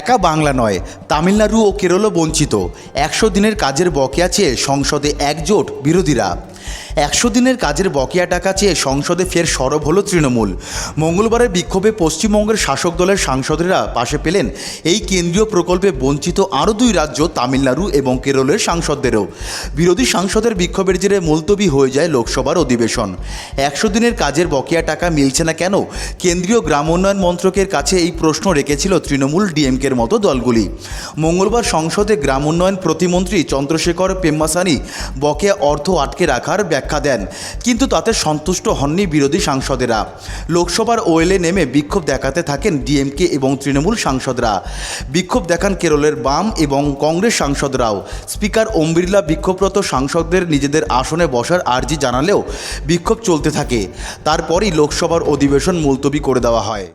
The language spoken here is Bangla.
একা বাংলা নয়, তামিলনাড়ু ও কেরলও বঞ্চিত। একশো দিনের কাজের বকেয়া চেয়ে সংসদে একজোট বিরোধীরা। একশো দিনের কাজের বকেয়া টাকা চেয়ে সংসদে ফের সরব হলো তৃণমূল। মঙ্গলবারের বিক্ষোভে পশ্চিমবঙ্গের শাসক দলের সাংসদেরা পাশে পেলেন এই কেন্দ্রীয় প্রকল্পে বঞ্চিত আরও দুই রাজ্য, তামিলনাড়ু এবং কেরলের সাংসদদেরও। বিরোধী সাংসদের বিক্ষোভের জেরে মুলতবি হয়ে যায় লোকসভার অধিবেশন। একশো দিনের কাজের বকেয়া টাকা মিলছে না কেন? কেন্দ্রীয় গ্রাম উন্নয়ন মন্ত্রকের কাছে এই প্রশ্ন রেখেছিল তৃণমূল ডিএমকের মতো দলগুলি। মঙ্গলবার সংসদে গ্রাম উন্নয়ন প্রতিমন্ত্রী চন্দ্রশেখর পেম্মাসানি বকেয়া অর্থ আটকে রাখার ব্যাখ্যা দেন। কিন্তু তাতে সন্তুষ্ট হননি বিরোধী সাংসদেরা। লোকসভার ওয়েলে নেমে বিক্ষোভ দেখাতে থাকেন ডিএমকে এবং তৃণমূল সাংসদরা। বিক্ষোভ দেখান কেরলের বাম এবং কংগ্রেস সাংসদরাও। স্পিকার ওম বিড়লা বিক্ষোভরত সাংসদদের নিজেদের আসনে বসার আর্জি জানালেও বিক্ষোভ চলতে থাকে। তারপরই লোকসভার অধিবেশন মুলতবি করে দেওয়া হয়।